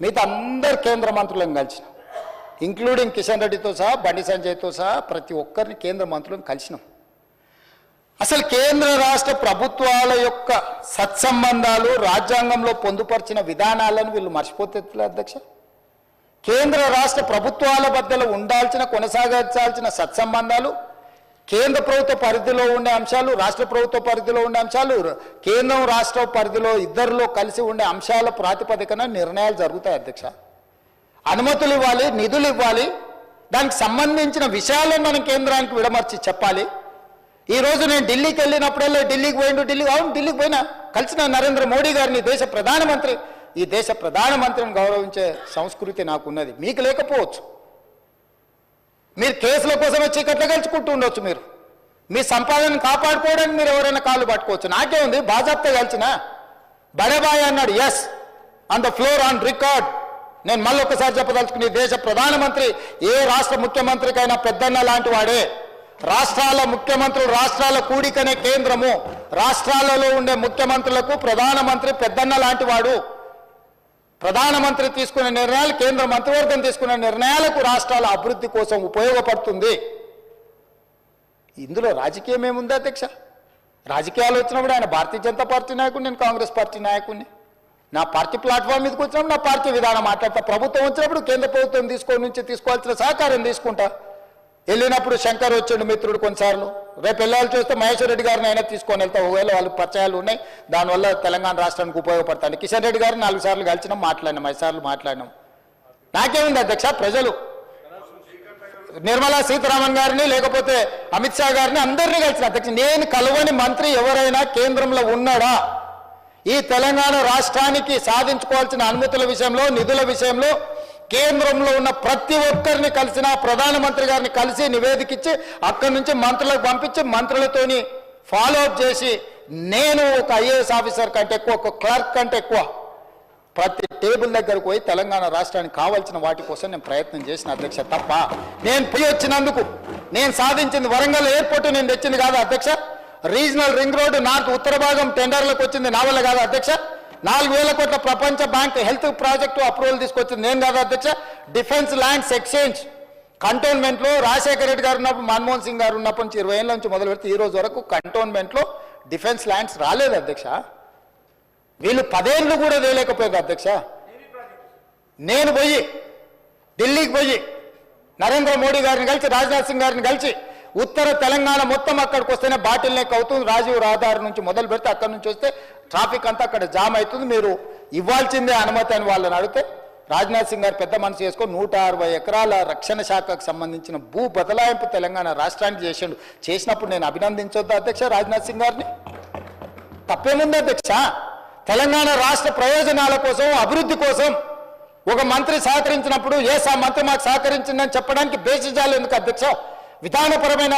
మిగతా అందరు కేంద్ర మంత్రులను కలిసినాం. ఇంక్లూడింగ్ కిషన్ రెడ్డితో సహా బండి సంజయ్తో సహా ప్రతి ఒక్కరిని కేంద్ర మంత్రులను కలిసినాం. అసలు కేంద్ర రాష్ట్ర ప్రభుత్వాల యొక్క సత్సంబంధాలు రాజ్యాంగంలో పొందుపరిచిన విధానాలను వీళ్ళు మర్చిపోతే అధ్యక్ష? కేంద్ర రాష్ట్ర ప్రభుత్వాల మధ్యలో ఉండాల్సిన కొనసాగించాల్సిన సత్సంబంధాలు కేంద్ర ప్రభుత్వ పరిధిలో ఉండే అంశాలు రాష్ట్ర ప్రభుత్వ పరిధిలో ఉండే అంశాలు కేంద్రం రాష్ట్ర పరిధిలో ఇద్దరిలో కలిసి ఉండే అంశాల ప్రాతిపదికన నిర్ణయాలు జరుగుతాయి అధ్యక్ష. అనుమతులు ఇవ్వాలి నిధులు ఇవ్వాలి. దానికి సంబంధించిన విషయాలను మనం కేంద్రానికి విడమర్చి చెప్పాలి. ఈ రోజు నేను ఢిల్లీకి వెళ్ళినప్పుడల్లా ఢిల్లీకి పోయిండు ఢిల్లీ అవును ఢిల్లీకి పోయినా కలిసిన నరేంద్ర మోడీ గారిని దేశ ప్రధానమంత్రి ఈ దేశ ప్రధానమంత్రిని గౌరవించే సంస్కృతి నాకున్నది. మీకు లేకపోవచ్చు. మీరు కేసుల కోసమే చీకట్లో గెలుచుకుంటూ ఉండొచ్చు మీరు. మీ సంపాదనను కాపాడుకోవడానికి మీరు ఎవరైనా కాళ్ళు పట్టుకోవచ్చు. నాకే ఉంది బాజాప్తా గెలిచిన బడేబాయ్ అన్నాడు yes on the floor on record నేను మళ్ళీ ఒకసారి చెప్పదలుచుకుని దేశ ప్రధానమంత్రి ఏ రాష్ట్ర ముఖ్యమంత్రికైనా పెద్దన్న లాంటి వాడే. రాష్ట్రాల ముఖ్యమంత్రులు రాష్ట్రాల కూడికనే కేంద్రము. రాష్ట్రాలలో ఉండే ముఖ్యమంత్రులకు ప్రధానమంత్రి పెద్దన్న లాంటి వాడు. ప్రధానమంత్రి తీసుకునే నిర్ణయాలు కేంద్ర మంత్రివర్గం తీసుకునే నిర్ణయాలకు రాష్ట్రాల అభివృద్ధి కోసం ఉపయోగపడుతుంది. ఇందులో రాజకీయం ఏముంది అధ్యక్ష? రాజకీయాలు వచ్చినప్పుడు ఆయన భారతీయ జనతా పార్టీ నాయకుడు నేను కాంగ్రెస్ పార్టీ నాయకుడిని. నా పార్టీ ప్లాట్ఫామ్ మీదకి వచ్చినప్పుడు నా పార్టీ విధానం మాట్లాడతా. ప్రభుత్వం వచ్చినప్పుడు కేంద్ర ప్రభుత్వం తీసుకొని నుంచి తీసుకోవాల్సిన సహకారం తీసుకుంటా. వెళ్ళినప్పుడు శంకర్ వచ్చాడు మిత్రుడు కొన్నిసార్లు. రేపు వెళ్ళాలి చూస్తే మహేశ్వర్ రెడ్డి గారిని అయినా తీసుకొని వెళ్తా. ఒకవేళ వాళ్ళు పరిచయాలు ఉన్నాయి దానివల్ల తెలంగాణ రాష్ట్రానికి ఉపయోగపడతాను కిషన్ రెడ్డి గారిని నాలుగు సార్లు కలిసినాం మాట్లాడినాం ఐదు సార్లు మాట్లాడినాం. నాకేముంది అధ్యక్ష ప్రజలు. నిర్మలా సీతారామన్ గారిని లేకపోతే అమిత్ షా గారిని అందరినీ కలిసిన అధ్యక్ష. నేను కలవని మంత్రి ఎవరైనా కేంద్రంలో ఉన్నాడా? ఈ తెలంగాణ రాష్ట్రానికి సాధించుకోవాల్సిన అనుమతుల విషయంలో నిధుల విషయంలో కేంద్రంలో ఉన్న ప్రతి ఒక్కరిని కలిసిన ప్రధానమంత్రి గారిని కలిసి నివేదిక ఇచ్చి అక్కడి నుంచి మంత్రులకు పంపించి మంత్రులతోని ఫాలో అప్ చేసి నేను ఒక ఐఏఎస్ ఆఫీసర్ కంటే ఎక్కువ ఒక క్లర్క్ కంటే ఎక్కువ ప్రతి టేబుల్ దగ్గరకు పోయి తెలంగాణ రాష్ట్రానికి కావాల్సిన వాటి కోసం నేను ప్రయత్నం చేసిన అధ్యక్ష తప్ప నేను పోయి వచ్చినందుకు నేను సాధించింది వరంగల్ ఎయిర్పోర్ట్ నేను తెచ్చింది కాదు అధ్యక్ష. రీజనల్ రింగ్ రోడ్డు నార్త్ ఉత్తర భాగం టెండర్లకు వచ్చింది నా వల్ల కాదు అధ్యక్ష. నాలుగు వేల కోట్ల ప్రపంచ బ్యాంక్ హెల్త్ ప్రాజెక్టు అప్రూవల్ తీసుకొచ్చింది. నేను కాదు అధ్యక్ష డిఫెన్స్ ల్యాండ్స్ ఎక్స్చేంజ్. కంటోన్మెంట్లో రాజశేఖర రెడ్డి గారు ఉన్నప్పుడు మన్మోహన్ సింగ్ గారు ఉన్నప్పటి నుంచి ఇరవై ఏళ్ళ నుంచి మొదలు పెడితే ఈ రోజు వరకు కంటోన్మెంట్లో డిఫెన్స్ ల్యాండ్స్ రాలేదు అధ్యక్ష. వీళ్ళు పదేళ్ళు కూడా వేయలేకపోయారు అధ్యక్ష. నేను పోయి ఢిల్లీకి పోయి నరేంద్ర మోడీ గారిని కలిసి రాజ్నాథ్ సింగ్ గారిని కలిసి ఉత్తర తెలంగాణ మొత్తం అక్కడికి వస్తేనే బాటిల్ నెక్ అవుతుంది. రాజీవ్ రహదారి నుంచి మొదలు పెడితే అక్కడి నుంచి వస్తే ట్రాఫిక్ అంతా అక్కడ జామ్ అవుతుంది. మీరు ఇవ్వాల్సిందే అనుమతి అని వాళ్ళని అడిగితే రాజ్నాథ్ సింగ్ గారు పెద్ద మనసు చేసుకొని నూట అరవై ఎకరాల రక్షణ శాఖకు సంబంధించిన భూ బదలాయింపు తెలంగాణ రాష్ట్రానికి చేసిండు. చేసినప్పుడు నేను అభినందించొద్దు అధ్యక్ష రాజ్నాథ్ సింగ్ గారిని. తప్పేముంది అధ్యక్ష? తెలంగాణ రాష్ట్ర ప్రయోజనాల కోసం అభివృద్ధి కోసం ఒక మంత్రి సహకరించినప్పుడు ఏ సా మంత్రి మాకు సహకరించిందని చెప్పడానికి బేసిజాలు ఎందుకు అధ్యక్ష? విధానపరమైన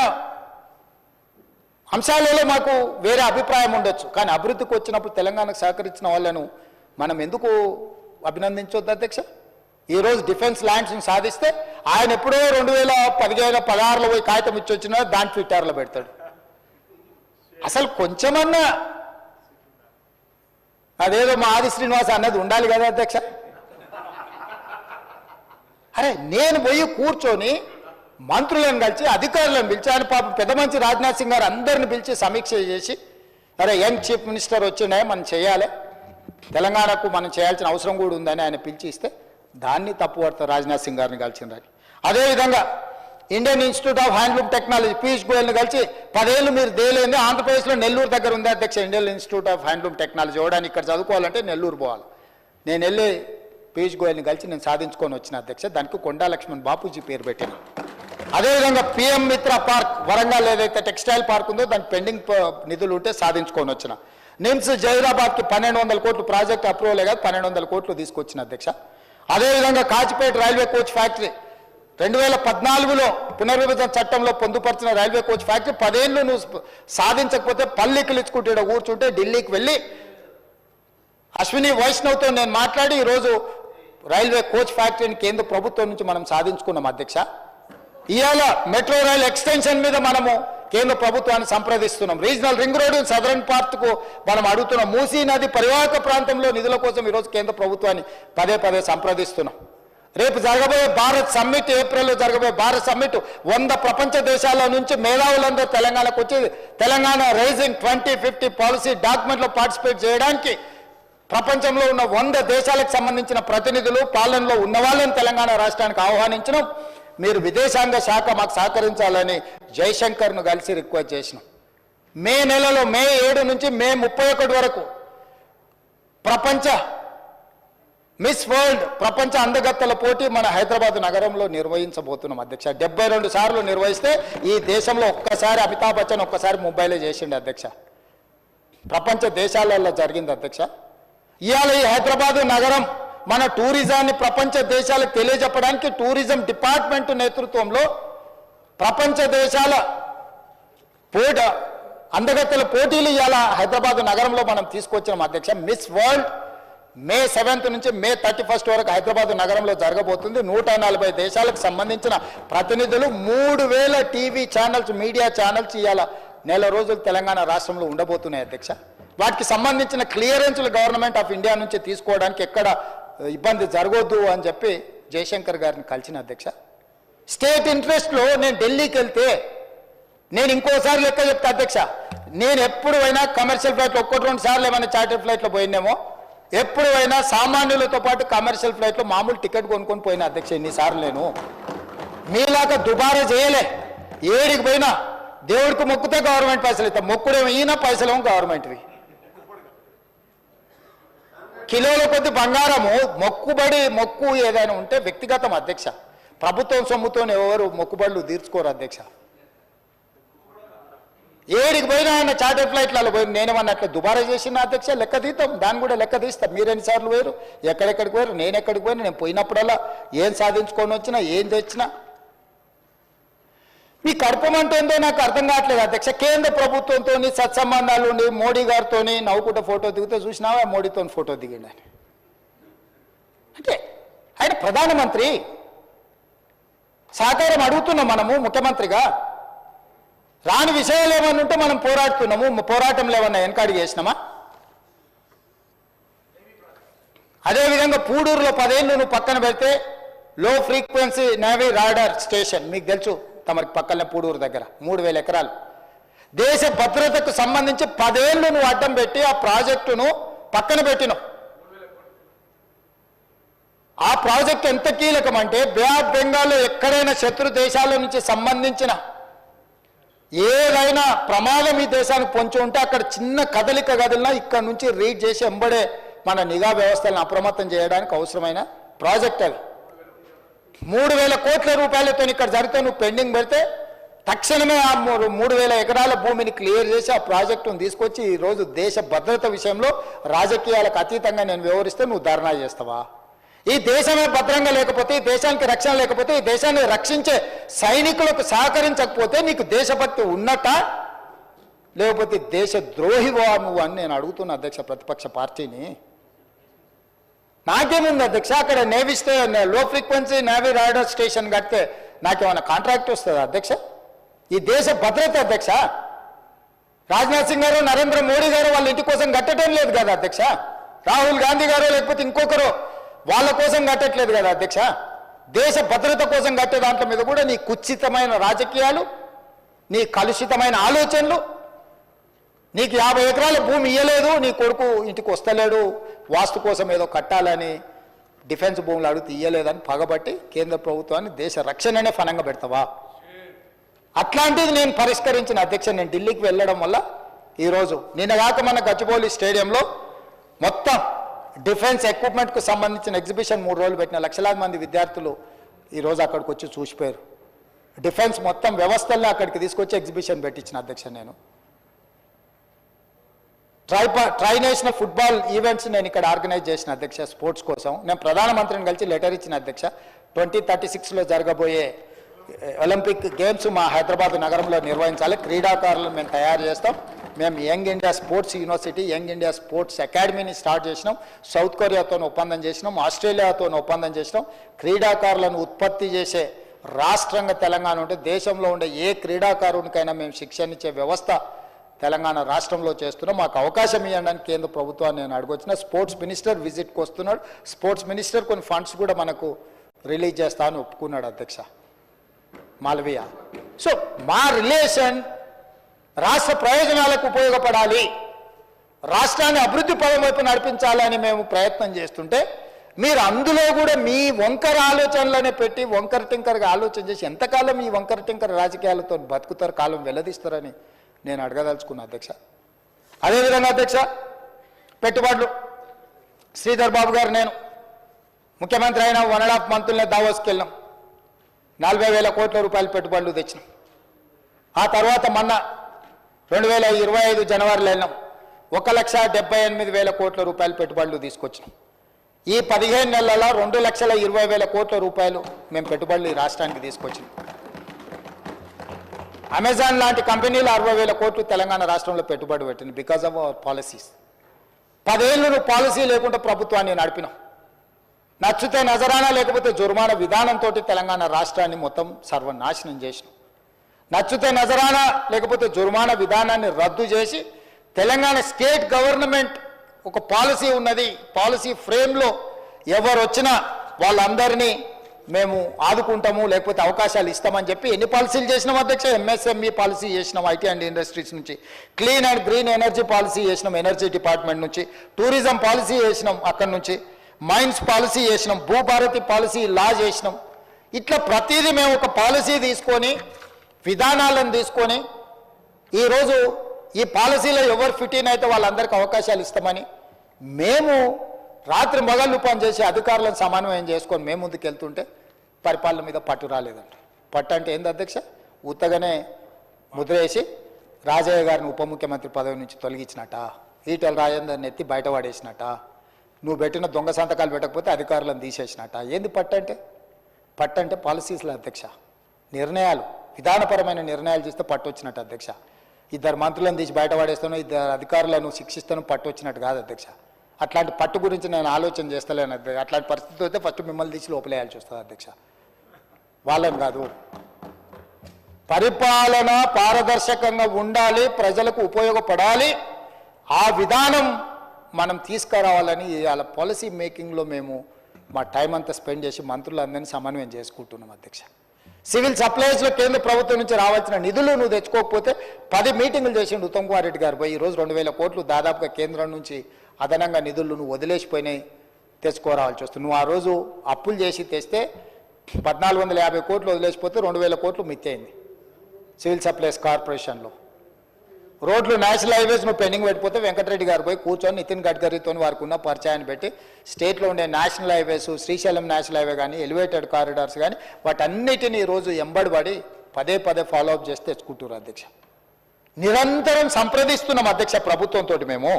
అంశాలలో మాకు వేరే అభిప్రాయం ఉండొచ్చు. కానీ అభివృద్ధికి వచ్చినప్పుడు తెలంగాణకు సహకరించిన వాళ్ళను మనం ఎందుకు అభినందించొద్దు అధ్యక్ష? ఈరోజు డిఫెన్స్ ల్యాండ్స్ని సాధిస్తే ఆయన ఎప్పుడో రెండు వేల పదిహేను పదహారులో పోయి కాగితం ఇచ్చి వచ్చినా దాని ట్విట్టర్లో పెడతాడు. అసలు కొంచెమన్నా అదేదో మా ఆది శ్రీనివాస్ అన్నది ఉండాలి కదా అధ్యక్ష? అరే నేను పోయి కూర్చొని మంత్రులను కలిసి అధికారులను పిలిచి ఆయన పాపం పెద్ద మంచి రాజ్నాథ్ సింగ్ గారు అందరిని పిలిచి సమీక్ష చేసి అరే యంగ్ చీఫ్ మినిస్టర్ వచ్చినాయి మనం చేయాలి. తెలంగాణకు మనం చేయాల్సిన అవసరం కూడా ఉందని ఆయన పిలిచి ఇస్తే దాన్ని తప్పు రాజ్నాథ్ సింగ్ గారిని కలిసినారు అదేవిధంగా Indian Institute of Handloom Technology Piyush గోయల్ని కలిసి పదేళ్ళు మీరు దేలేంది ఆంధ్రప్రదేశ్లో నెల్లూరు దగ్గర ఉంది అధ్యక్ష Indian Institute of Handloom Technology. ఇవ్వడానికి ఇక్కడ చదువుకోవాలంటే నెల్లూరు పోవాలి. నేను వెళ్ళి పీయూష్ గోయల్ని కలిసి నేను సాధించుకొని వచ్చిన అధ్యక్ష దానికి కొండా లక్ష్మణ్ బాపూజీ పేరు పెట్టాను. అదేవిధంగా పిఎం మిత్ర పార్క్ వరంగల్ ఏదైతే టెక్స్టైల్ పార్క్ ఉందో దానికి పెండింగ్ నిధులు ఉంటే సాధించుకొని వచ్చిన. నిమ్స్ జైరాబాద్కి పన్నెండు వందల కోట్లు ప్రాజెక్ట్ అప్రూవల్ కాదు పన్నెండు వందల కోట్లు తీసుకొచ్చిన అధ్యక్ష. అదేవిధంగా కాచిపేట రైల్వే కోచ్ ఫ్యాక్టరీ రెండు వేల పద్నాలుగులో పునర్విభజన చట్టంలో పొందుపరిచిన రైల్వే కోచ్ ఫ్యాక్టరీ పదేళ్ళు నువ్వు సాధించకపోతే పల్లెక్కులు ఇచ్చుకుంటే కూర్చుంటే ఢిల్లీకి వెళ్ళి అశ్విని వైష్ణవ్తో నేను మాట్లాడి ఈరోజు రైల్వే కోచ్ ఫ్యాక్టరీని కేంద్ర ప్రభుత్వం నుంచి మనం సాధించుకున్నాం అధ్యక్ష. ఇవాళ మెట్రో రైల్ ఎక్స్టెన్షన్ మీద మనము కేంద్ర ప్రభుత్వాన్ని సంప్రదిస్తున్నాం. రీజనల్ రింగ్ రోడ్డు సదరన్ పార్ట్కు మనం అడుగుతున్నాం. మూసీ నది పరివాహక ప్రాంతంలో నిధుల కోసం ఈరోజు కేంద్ర ప్రభుత్వాన్ని పదే పదే సంప్రదిస్తున్నాం. రేపు జరగబోయే భారత్ సమ్మిట్ ఏప్రిల్లో జరగబోయే భారత్ సమ్మిట్ వంద ప్రపంచ దేశాల నుంచి మేధావులందరూ తెలంగాణకు వచ్చి Telangana Rising twenty fifty policy డాక్యుమెంట్లో participate చేయడానికి ప్రపంచంలో ఉన్న వంద దేశాలకు సంబంధించిన ప్రతినిధులు పాలనలో ఉన్న వాళ్ళని తెలంగాణ రాష్ట్రానికి ఆహ్వానించడం మీరు విదేశాంగ శాఖ మాకు సహకరించాలని జైశంకర్ను కలిసి రిక్వెస్ట్ చేసినాం. మే నెలలో మే ఏడు నుంచి మే ముప్పై ఒకటి వరకు ప్రపంచ మిస్ వరల్డ్ ప్రపంచ అందగత్తల పోటీ మన హైదరాబాద్ నగరంలో నిర్వహించబోతున్నాం అధ్యక్ష. డెబ్బై రెండు సార్లు నిర్వహిస్తే ఈ దేశంలో ఒక్కసారి అమితాబ్ బచ్చన్ ఒక్కసారి ముంబైలో చేసిండు అధ్యక్ష. ప్రపంచ దేశాలలో జరిగింది అధ్యక్ష. ఇవాళ ఈ హైదరాబాద్ నగరం మన టూరిజాన్ని ప్రపంచ దేశాలకు తెలియజెప్పడానికి టూరిజం డిపార్ట్మెంట్ నేతృత్వంలో ప్రపంచ దేశాల పోట అందగత్తెల పోటీలు ఇవాళ హైదరాబాద్ నగరంలో మనం తీసుకొచ్చినాం అధ్యక్ష. మిస్ వరల్డ్ మే సెవెంత్ నుంచి మే థర్టీ ఫస్ట్ వరకు హైదరాబాద్ నగరంలో జరగబోతుంది. నూట నలభై దేశాలకు సంబంధించిన ప్రతినిధులు మూడు వేల టీవీ ఛానల్స్ మీడియా ఛానల్స్ ఇవాళ నెల రోజులు తెలంగాణ రాష్ట్రంలో ఉండబోతున్నాయి అధ్యక్ష. వాటికి సంబంధించిన క్లియరెన్స్లు గవర్నమెంట్ ఆఫ్ ఇండియా నుంచి తీసుకోవడానికి ఎక్కడ ఇబ్బంది జరగొద్దు అని చెప్పి జయశంకర్ గారిని కలిసిన అధ్యక్ష. స్టేట్ ఇంట్రెస్ట్లో నేను ఢిల్లీకి వెళ్తే నేను ఇంకోసారి లెక్క చెప్తా అధ్యక్ష. నేను ఎప్పుడు అయినా కమర్షియల్ ఫ్లైట్లో ఒక్కటి రెండు సార్లు ఏమైనా చార్టర్ ఫ్లైట్లో పోయినేమో ఎప్పుడు అయినా సామాన్యులతో పాటు కమర్షియల్ ఫ్లైట్లో మామూలు టికెట్ కొనుక్కొని పోయిన అధ్యక్ష ఎన్నిసార్లు నేను. మీలాగా దుబారా చేయలే. ఏడికి పోయినా దేవుడికి మొక్కుతే గవర్నమెంట్ పైసలు ఇస్తాం. మొక్కుడేమో ఈయన పైసలేమో గవర్నమెంట్వి కిలోల కొద్ది బంగారము మొక్కుబడి మొక్కు ఏదైనా ఉంటే వ్యక్తిగతం అధ్యక్ష. ప్రభుత్వం సొమ్ముతో ఎవరు మొక్కుబడులు తీర్చుకోరు అధ్యక్ష. ఏడికి పోయినా ఆయన చార్టర్ ఫ్లైట్లలో పోయి నేనేమన్నా అట్లా దుబారా చేసిన అధ్యక్ష లెక్క తీస్తాం. దాన్ని కూడా లెక్క తీస్తాం. మీరు ఎన్నిసార్లు పోయారు? ఎక్కడెక్కడికి పోయారు? నేను ఎక్కడికి పోయినా? నేను పోయినప్పుడల్లా ఏం సాధించుకొని వచ్చినా ఏం తెచ్చినా మీ కడపమంటే నాకు అర్థం కావట్లేదు అధ్యక్ష. కేంద్ర ప్రభుత్వంతో సత్సంబంధాలు ఉండి మోడీ గారితో నవ్వుకుంటే ఫోటో దిగితే చూసినావా? మోడీతో ఫోటో దిగిండు అని. అంటే ఆయన ప్రధానమంత్రి. సహకారం అడుగుతున్నాం మనము ముఖ్యమంత్రిగా. రాని విషయాలు ఏమన్నా ఉంటే మనం పోరాడుతున్నాము. పోరాటంలో ఏమన్నా వెనకాడి చేసినామా? అదేవిధంగా పూడూరులో పదేళ్ళు నువ్వు పక్కన పెడితే లో ఫ్రీక్వెన్సీ నేవీ రాడార్ స్టేషన్ మీకు తెలుసు. తమరికి పక్కనే పూడూరు దగ్గర మూడు వేల ఎకరాలు. దేశ భద్రతకు సంబంధించి పదేళ్ళు నువ్వు అడ్డం పెట్టి ఆ ప్రాజెక్టును పక్కన పెట్టినావు. ఆ ప్రాజెక్ట్ ఎంత కీలకం అంటే బే ఆఫ్ బెంగాల్లో ఎక్కడైనా శత్రు దేశాల నుంచి సంబంధించిన ఏదైనా ప్రమాదం ఈ దేశానికి పొంచి ఉంటే అక్కడ చిన్న కదలిక కదిలినా ఇక్కడ నుంచి రీడ్ చేసి ఎంబడే మన నిఘా వ్యవస్థలను అప్రమత్తం చేయడానికి అవసరమైన ప్రాజెక్ట్ అవి మూడు వేల కోట్ల రూపాయలతో ఇక్కడ జరిగితే నువ్వు పెండింగ్ పెడితే తక్షణమే ఆ మూడు వేల ఎకరాల భూమిని క్లియర్ చేసి ఆ ప్రాజెక్టును తీసుకొచ్చి ఈరోజు దేశ భద్రత విషయంలో రాజకీయాలకు అతీతంగా నేను వివరిస్తే నువ్వు ధర్నా చేస్తావా? ఈ దేశమే భద్రంగా లేకపోతే ఈ దేశానికి రక్షణ లేకపోతే ఈ దేశాన్ని రక్షించే సైనికులకు సహకరించకపోతే నీకు దేశభక్తి ఉన్నట లేకపోతే దేశ ద్రోహివా నువ్వు అని నేను అడుగుతున్నా అధ్యక్ష ప్రతిపక్ష పార్టీని? నాకేముంది అధ్యక్ష? అక్కడ నేవిస్తే లో ఫ్రీక్వెన్సీ నేవీ రాడర్ స్టేషన్ కడితే నాకేమైనా కాంట్రాక్ట్ వస్తుందా అధ్యక్ష? ఈ దేశ భద్రత అధ్యక్ష? రాజ్నాథ్ సింగ్ గారు నరేంద్ర మోడీ గారు వాళ్ళ ఇంటి కోసం కట్టడం లేదు కదా అధ్యక్ష? రాహుల్ గాంధీ గారు లేకపోతే ఇంకొకరు వాళ్ళ కోసం కట్టట్లేదు కదా అధ్యక్ష? దేశ భద్రత కోసం కట్టే దాంట్లో మీద కూడా నీ కుత్సితమైన రాజకీయాలు నీ కలుషితమైన ఆలోచనలు నీకు యాభై ఎకరాల భూమి ఇయ్యలేదు నీ కొడుకు ఇంటికి వస్తలేడు వాస్తు కోసం ఏదో కట్టాలని డిఫెన్స్ భూములు అడిగితే ఇయ్యలేదని పగబట్టి కేంద్ర ప్రభుత్వాన్ని దేశ రక్షణనే ఫలంగా పెడతావా? అట్లాంటిది నేను పరిష్కరించిన అధ్యక్ష నేను ఢిల్లీకి వెళ్ళడం వల్ల ఈరోజు నిన్నగాక మన గచ్చిబౌలి స్టేడియంలో మొత్తం డిఫెన్స్ ఎక్విప్మెంట్కు సంబంధించిన ఎగ్జిబిషన్ మూడు రోజులు పెట్టిన లక్షలాది మంది విద్యార్థులు ఈరోజు అక్కడికి వచ్చి చూసిపోయారు. డిఫెన్స్ మొత్తం వ్యవస్థల్లో అక్కడికి తీసుకొచ్చి ఎగ్జిబిషన్ పెట్టించిన అధ్యక్ష నేను. Tri trinational football events నేను ఇక్కడ ఆర్గనైజ్ చేసిన అధ్యక్ష స్పోర్ట్స్ కోసం. నేను ప్రధానమంత్రిని కలిసి లెటర్ ఇచ్చిన అధ్యక్ష. ట్వంటీ థర్టీ సిక్స్లో జరగబోయే ఒలింపిక్ గేమ్స్ మా హైదరాబాద్ నగరంలో నిర్వహించాలి. క్రీడాకారులను మేము తయారు చేస్తాం. మేము Young India Sports University Young India Sports అకాడమీని start చేసినాం. సౌత్ కొరియాతో ఒప్పందం చేసినాం. ఆస్ట్రేలియాతో ఒప్పందం చేసినాం. క్రీడాకారులను ఉత్పత్తి చేసే రాష్ట్రంగా తెలంగాణ ఉంటే దేశంలో ఉండే ఏ క్రీడాకారునికైనా మేము శిక్షణ ఇచ్చే వ్యవస్థ తెలంగాణ రాష్ట్రంలో చేస్తున్నాం మాకు అవకాశం ఇవ్వండి అని కేంద్ర ప్రభుత్వాన్ని నేను అడగొచ్చిన. స్పోర్ట్స్ మినిస్టర్ విజిట్కి వస్తున్నాడు. స్పోర్ట్స్ మినిస్టర్ కొన్ని ఫండ్స్ కూడా మనకు రిలీజ్ చేస్తా అని ఒప్పుకున్నాడు అధ్యక్ష. మాల్వియా. సో మా రిలేషన్ రాష్ట్ర ప్రయోజనాలకు ఉపయోగపడాలి. రాష్ట్రాన్ని అభివృద్ధి పదం వైపు నడిపించాలని మేము ప్రయత్నం చేస్తుంటే మీరు అందులో కూడా మీ వంకర ఆలోచనలనే పెట్టి వంకర టింకర్గా ఆలోచన చేసి ఎంతకాలం ఈ వంకర టింకర రాజకీయాలతో బతుకుతారు కాలం వెల్లదీస్తారని నేను అడగదలుచుకున్న అధ్యక్ష. అదేవిధంగా అధ్యక్ష పెట్టుబడులు. శ్రీధర్ బాబు గారు నేను ముఖ్యమంత్రి అయిన వన్ అండ్ హాఫ్ మంత్లనే దావోస్కి వెళ్ళాం నలభై వేల కోట్ల రూపాయలు పెట్టుబడులు తెచ్చినాం. ఆ తర్వాత మొన్న రెండు వేల ఇరవై ఐదు జనవరిలో వెళ్ళాం ఒక లక్ష డెబ్బై ఎనిమిది వేల కోట్ల రూపాయలు పెట్టుబడులు తీసుకొచ్చినాం. ఈ పదిహేను నెలల రెండు లక్షల ఇరవై వేల కోట్ల రూపాయలు మేము పెట్టుబడులు ఈ రాష్ట్రానికి తీసుకొచ్చినాం. అమెజాన్ లాంటి కంపెనీలు అరవై వేల కోట్లు తెలంగాణ రాష్ట్రంలో పెట్టుబడి పెట్టింది బికాజ్ ఆఫ్ అవర్ పాలసీస్ పదేళ్ళు నువ్వు పాలసీ లేకుండా ప్రభుత్వాన్ని నడిపినాం నచ్చితే నజరానా లేకపోతే జుర్మానా విధానంతో తెలంగాణ రాష్ట్రాన్ని మొత్తం సర్వనాశనం చేసినాం నచ్చితే నజరానా లేకపోతే జుర్మానా విధానాన్ని రద్దు చేసి తెలంగాణ స్టేట్ గవర్నమెంట్ ఒక పాలసీ ఉన్నది. పాలసీ ఫ్రేమ్లో ఎవరు వచ్చినా వాళ్ళందరినీ మేము ఆదుకుంటాము లేకపోతే అవకాశాలు ఇస్తామని చెప్పి ఎన్ని పాలసీలు చేసినాం అధ్యక్ష? ఎంఎస్ఎంఈ పాలసీ చేసినాం ఐటీ అండ్ ఇండస్ట్రీస్ నుంచి. Clean and green energy policy చేసినాం ఎనర్జీ డిపార్ట్మెంట్ నుంచి. టూరిజం పాలసీ చేసినాం అక్కడి నుంచి. మైన్స్ పాలసీ చేసినాం భూభారతి పాలసీ లా చేసినాం. ఇట్లా ప్రతిదీ మేము ఒక పాలసీ తీసుకొని విధానాలను తీసుకొని ఈరోజు ఈ పాలసీలో ఎవరు ఫిట్ ఇన్ అయితే వాళ్ళందరికీ అవకాశాలు ఇస్తామని మేము రాత్రి మొగళ్ళు పనిచేసి అధికారులను సమన్వయం చేసుకొని మేము ముందుకు వెళ్తుంటే పరిపాలన మీద పట్టు రాలేదంట. పట్టు అంటే ఏంది అధ్యక్ష? ఉత్తగానే ముద్రేసి రాజయ్య గారిని ఉప ముఖ్యమంత్రి పదవి నుంచి తొలగించినట. ఈటల రాజేందర్ని ఎత్తి బయట పడేసినట. నువ్వు పెట్టిన దొంగ సంతకాలు పెట్టకపోతే అధికారులను తీసేసినట. ఏంది పట్టు అంటే? పట్టు అంటే పాలసీస్ల అధ్యక్ష. నిర్ణయాలు విధానపరమైన నిర్ణయాలు చేస్తే పట్టు వచ్చినట్టు అధ్యక్ష. ఇద్దరు మంత్రులను తీసి బయట పడేస్తాను ఇద్దరు అధికారులను శిక్షిస్తాను పట్టు వచ్చినట్టు కాదు అధ్యక్ష. అట్లాంటి పట్టు గురించి నేను ఆలోచన చేస్తలేను అధ్యక్ష. అట్లాంటి పరిస్థితి అయితే ఫస్ట్ మిమ్మల్ని తీసి లోపలేయాల్సి వస్తుంది అధ్యక్ష. వాళ్ళం కాదు. పరిపాలన పారదర్శకంగా ఉండాలి ప్రజలకు ఉపయోగపడాలి. ఆ విధానం మనం తీసుకురావాలని ఇవాళ పాలసీ మేకింగ్లో మేము మా టైం అంతా స్పెండ్ చేసి మంత్రులందరినీ సమన్వయం చేసుకుంటున్నాం అధ్యక్ష. సివిల్ సప్లైస్లో కేంద్ర ప్రభుత్వం నుంచి రావాల్సిన నిధులు నువ్వు తెచ్చుకోకపోతే పది మీటింగులు చేసిండు ఉత్తమ్ కుమార్ రెడ్డి గారు. పోయి ఈరోజు రెండు వేల కోట్లు దాదాపుగా కేంద్రం నుంచి అదనంగా నిధులు నువ్వు వదిలేసిపోయినాయి తెచ్చుకోరావాల్సి వస్తుంది. నువ్వు ఆ రోజు అప్పులు చేసి తెస్తే పద్నాలుగు వందల యాభై కోట్లు వదిలేసిపోతే రెండు వేల కోట్లు మిత్తయింది సివిల్ సప్లైస్ కార్పొరేషన్లో. రోడ్లు నేషనల్ హైవేస్ నువ్వు పెండింగ్ పెట్టిపోతే వెంకటరెడ్డి గారు పోయి కూర్చొని నితిన్ గడ్కరీతో వారికి ఉన్న పరిచయాన్ని పెట్టి స్టేట్లో ఉండే national highways Srisailam national highway కానీ ఎలివేటెడ్ కారిడార్స్ కానీ వాటన్నిటిని ఈరోజు ఎంబడిపడి పదే పదే ఫాలో అప్ చేసి తెచ్చుకుంటున్నారు అధ్యక్ష. నిరంతరం సంప్రదిస్తున్నాం అధ్యక్ష ప్రభుత్వంతో మేము.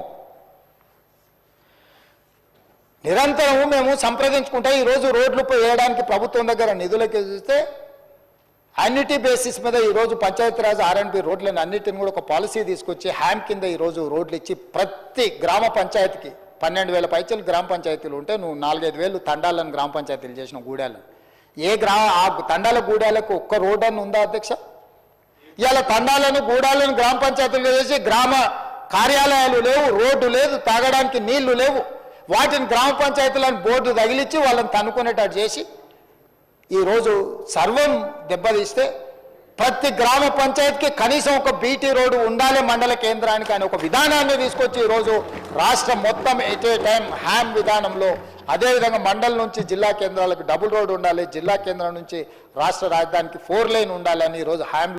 నిరంతరము మేము సంప్రదించుకుంటే ఈరోజు రోడ్లు వేయడానికి ప్రభుత్వం దగ్గర నిధులకి చూస్తే అన్నిటి బేసిస్ మీద ఈరోజు పంచాయతీరాజ్ ఆర్ఎన్పి రోడ్లను అన్నిటిని కూడా ఒక పాలసీ తీసుకొచ్చి హ్యామ్ కింద ఈరోజు రోడ్లు ఇచ్చి ప్రతి గ్రామ పంచాయతీకి పన్నెండు వేల పైచలు గ్రామ పంచాయతీలు ఉంటే నువ్వు నాలుగైదు వేలు తండాలను గ్రామ పంచాయతీలు చేసిన గూడాలను ఏ గ్రామ ఆ తండాల గూడాలకు ఒక్క రోడ్ అని ఉందా అధ్యక్ష? ఇవాళ తండాలను గూడాలను గ్రామ పంచాయతీలు చేసి గ్రామ కార్యాలయాలు లేవు రోడ్డు లేదు తాగడానికి నీళ్ళు లేవు. వాటిని గ్రామ పంచాయతీలను బోర్డు తగిలిచ్చి వాళ్ళని తన్నుకునేటట్టు చేసి ఈరోజు సర్వం దెబ్బతీస్తే ప్రతి గ్రామ పంచాయతీకి కనీసం ఒక బీటీ రోడ్డు ఉండాలి మండల కేంద్రానికి అని ఒక విధానాన్ని తీసుకొచ్చి ఈరోజు రాష్ట్రం మొత్తం ఎట్ ఏ టైం హ్యామ్ విధానంలో అదేవిధంగా మండలం నుంచి జిల్లా కేంద్రాలకు డబుల్ రోడ్డు ఉండాలి జిల్లా కేంద్రం నుంచి రాష్ట్ర రాజధానికి ఫోర్ లైన్ ఉండాలి అని ఈరోజు హ్యామ్